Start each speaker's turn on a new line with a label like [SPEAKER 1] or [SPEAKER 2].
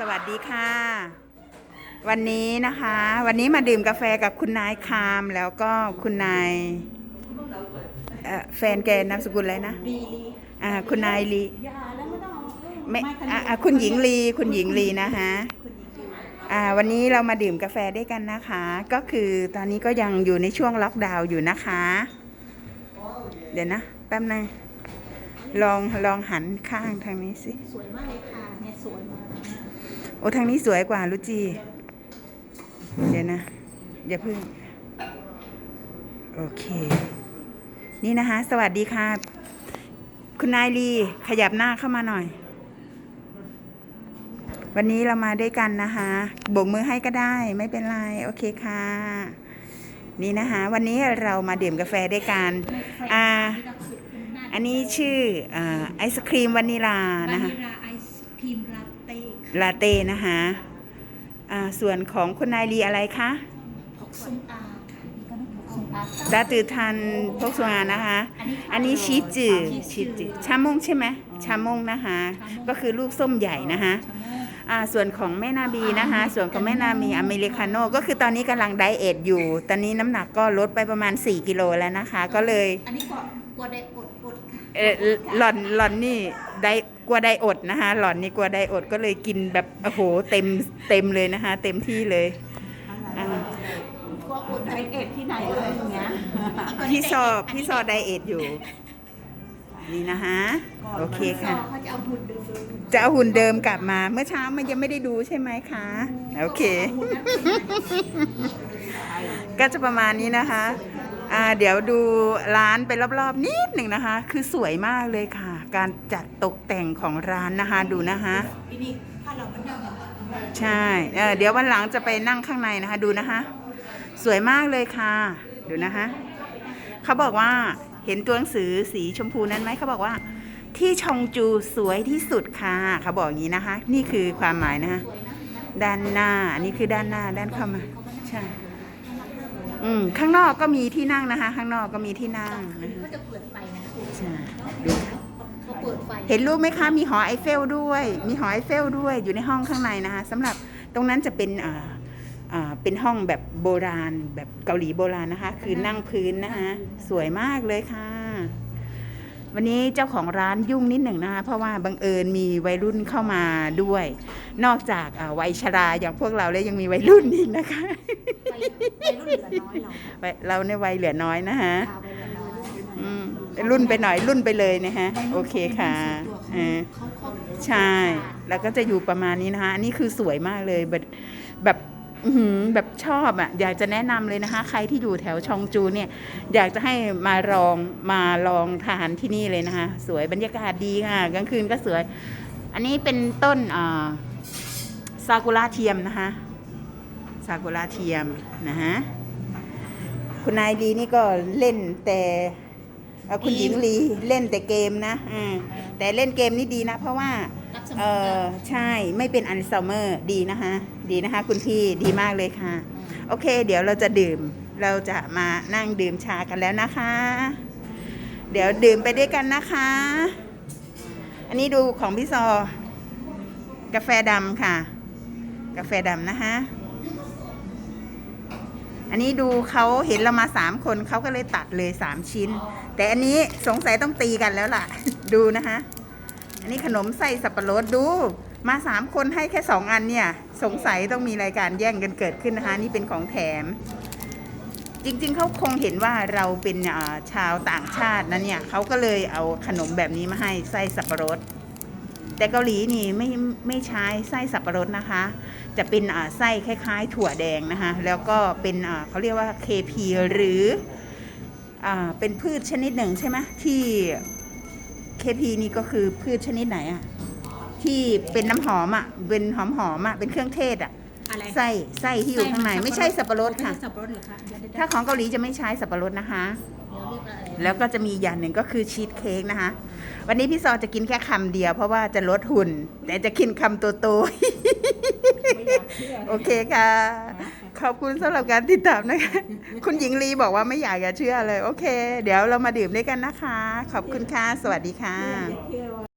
[SPEAKER 1] สวัสดีค่ะ วันนี้นะคะ วันนี้มาดื่มกาแฟกับคุณนายคามแล้วก็คุณนายเอ่อแฟนแกนามสกุลอะไรนะ
[SPEAKER 2] ลีลี
[SPEAKER 1] อ่าคุณนายลี
[SPEAKER 2] อย่าแล้วไม่ต้องเอาเออ
[SPEAKER 1] ไม่
[SPEAKER 2] ทัน
[SPEAKER 1] อ่า
[SPEAKER 2] ที
[SPEAKER 1] อ่าคุณหญิงลีคุณหญิงลีนะคะ
[SPEAKER 2] คุณหญิงลี
[SPEAKER 1] อ่าวันนี้เรามาดื่มกาแฟด้วยกันนะคะ ก็คือตอนนี้ก็ยังอยู่ในช่วงล็อกดาวน์อยู่นะคะ เดี๋ยวนะแป๊บนึง ลองลองหันข้างทางนี้สิ
[SPEAKER 2] สวยมากเลยค่ะเนี่ยสวยมาก
[SPEAKER 1] โอ้ทางนี้สวยกว่ารุจี เดี๋ยวนะ อย่าเพิ่ง โอเค นี่นะคะ สวัสดีค่ะ คุณนายลีขยับหน้าเข้ามาหน่อย วันนี้เรามาด้วยกันนะคะโบกมือให้ก็ได้ไม่เป็นไร โอเคค่ะ นี่นะคะ วันนี้เรามาดื่มกาแฟด้วยกัน อ่า อันนี้ชื่ออ่าไอศครีมวานิลา
[SPEAKER 2] วา
[SPEAKER 1] นะคะ
[SPEAKER 2] นิลาไอศครีมลาเต้
[SPEAKER 1] ลาเต้นะคะอ่าส่วนของคุณนายลีอะไรคะ
[SPEAKER 2] พกซุงอาค่ะนี่ก็ต้องพกซุงอา
[SPEAKER 1] ดาตือทันพกสวานะคะ อันนี้ชีสจืดชีสจืดชามงใช่ไหมชามงนะคะ ก็คือลูกส้มใหญ่นะคะ
[SPEAKER 2] ชะโมก
[SPEAKER 1] อ่าส่วนของแม่นาบีนะคะ ส่วนของแม่นาบีอเมริกาโน่ก็คือตอนนี้กำลังไดเอทอยู่ ตอนนี้น้ำหนักก็ลดไปประมาณ 4 กิโลแล้วนะคะ ก็เลย
[SPEAKER 2] อันนี้ก็กลัวได้อดอดค่ะ
[SPEAKER 1] เออหล่อนหล่อนนี่ได้กลัวได้อดนะคะ หล่อนนี่กลัวได้อดก็เลยกินแบบโอ้โหเต็มเต็มเลยนะคะ เต็มที่เลยอ่า
[SPEAKER 2] กลัวอดไดเอทที่ไหนเลยอย่างเงี้ย
[SPEAKER 1] พี่ซอพี่ซอไดเอทอยู่ นี่นะคะโอเคค่ะ
[SPEAKER 2] เขาจะเอาหุ่นเดิม
[SPEAKER 1] จะเอาหุ่นเดิมกลับมา เมื่อเช้ามันยังไม่ได้ดูใช่ไหมคะ โอเค
[SPEAKER 2] หุ่นนั้นเป็นไง
[SPEAKER 1] ก็จะประมาณนี้นะคะอ่าเดี๋ยวดูร้านไปรอบๆ นิดหนึ่งนะคะ คือสวยมากเลยค่ะ การจัดตกแต่งของร้านนะคะดูนะคะ
[SPEAKER 2] ทีนี้ถ้าเราไม่นั่งแบบ
[SPEAKER 1] ใช่เออเดี๋ยววันหลังจะไปนั่งข้างในนะคะ ดูนะคะ สวยมากเลยค่ะ ดูนะคะ เขาบอกว่า เห็นตัวหนังสือสีชมพูนั้นไหมเขาบอกว่า ที่ชองจูสวยที่สุดค่ะเขาบอกอย่างนี้นะคะ นี่คือความหมายนะคะด้านหน้าอันนี้คือด้านหน้าด้านเข้ามาใช่อืมข้างนอกก็มีที่นั่งนะคะ ข้างนอกก็มีที่นั่งนะคะ
[SPEAKER 2] เขาจะเปิดไฟนะ
[SPEAKER 1] ใช่ดู
[SPEAKER 2] เห็
[SPEAKER 1] นรูปไหมคะมีหอไอเฟลด้วย มีหอไอเฟลด้วยอยู่ในห้องข้างในนะคะสำหรับตรงนั้นจะเป็นอ่า เป็นห้องแบบโบราณ แบบเกาหลีโบราณนะคะ คือนั่งพื้นนะคะ สวยมากเลยค่ะ วันนี้เจ้าของร้านยุ่งนิดหนึ่งนะคะ เพราะว่าบังเอิญมีวัยรุ่นเข้ามาด้วย นอกจากอ่าวัยชราอย่างพวกเราแล้วยังมีวัยรุ่นอีกนะคะ
[SPEAKER 2] ไฟไฟรุ่นเหลือน้อยเรา
[SPEAKER 1] วัยเราในวัยเหลือน้อยนะคะ
[SPEAKER 2] พาไปเหลือน้อย
[SPEAKER 1] อืมรุ่นไปหน่อยรุ่นไปเลยนะคะโอเคค่ะเออ
[SPEAKER 2] เขาเขา
[SPEAKER 1] ใช่ แล้วก็จะอยู่ประมาณนี้นะคะอันนี้คือสวยมากเลยแบบ แบบชอบอะอยากจะแนะนำเลยนะคะ ใครที่อยู่แถวชองจูเนี่ย อยากจะให้มาลองมาลองทานที่นี่เลยนะคะ สวยบรรยากาศดีค่ะกลางคืนก็สวย อันนี้เป็นต้นซากุระเทียมนะคะซากุระเทียมนะฮะคุณนายลีนี่ก็เล่นแต่ เอ่อคุณหญิงลีเล่นแต่เกมนะอืมแต่เล่นเกมนี่ดีนะ เพราะว่า
[SPEAKER 2] รับส
[SPEAKER 1] เอ
[SPEAKER 2] มุน
[SPEAKER 1] อใช่ไม่เป็นอัลไซเมอร์ดีนะคะดีนะคะ คุณพี่ดีมากเลยค่ะ โอเค เดี๋ยวเราจะดื่มเราจะมานั่งดื่มชากันแล้วนะคะ เดี๋ยวดื่มไปด้วยกันนะคะ อันนี้ดูของพี่ซอ กาแฟดำค่ะ กาแฟดำนะคะ อันนี้ดูเขาเห็นเรามาสามคนเขาก็เลยตัดเลยสามชิ้น แต่อันนี้สงสัยต้องตีกันแล้วล่ะ ดูนะคะ อันนี้ขนมไส้สับปะรดดู มาสามคนให้แค่สองอันเนี่ย สงสัยต้องมีรายการแย่งกันเกิดขึ้นนะคะ นี่เป็นของแถม จริงๆเขาคงเห็นว่าเราเป็นชาวต่างชาตินะเนี่ยเขาก็เลยเอาขนมแบบนี้มาให้ไส้สับปะรด แต่เกาหลีนี่ไม่ไม่ใช้ไส้สับปะรดนะคะ จะเป็นอ่าไส้คล้ายๆ ถั่วแดงนะคะ แล้วก็เป็นอ่าเขาเรียกว่า KP หรืออ่าเป็นพืชชนิดหนึ่งใช่ไหมที่ KP นี่ก็คือพืชชนิดไหนอะที่เป็นน้ำหอมอะเป็นหอมหอมๆอะเป็นเครื่องเทศอะ
[SPEAKER 2] อะไร
[SPEAKER 1] ไส้ไส้ที่อยู่ข้างในไม่ใช่สับปะรดค่ะ
[SPEAKER 2] ไม่ใช่สับปะรดเหรอคะเดี๋ยวเดี๋ยว
[SPEAKER 1] ถ้าของเกาหลีจะไม่ใช้สับปะรดนะคะ แล้วก็จะมีอย่างหนึ่งก็คือชีสเค้กนะคะ วันนี้พี่ซอจะกินแค่คำเดียว เพราะว่าจะลดหุ่น แต่จะกินคำโต
[SPEAKER 2] ไม่อยากเชื่อ
[SPEAKER 1] ๆโอเคค่ะ ขอบคุณสำหรับการติดตามนะคะ คุณหญิงลีบอกว่าไม่อยากจะเชื่อเลย โอเค เดี๋ยวเรามาดื่มด้วยกันนะคะ ขอบคุณค่ะ สวัสดีค่ะ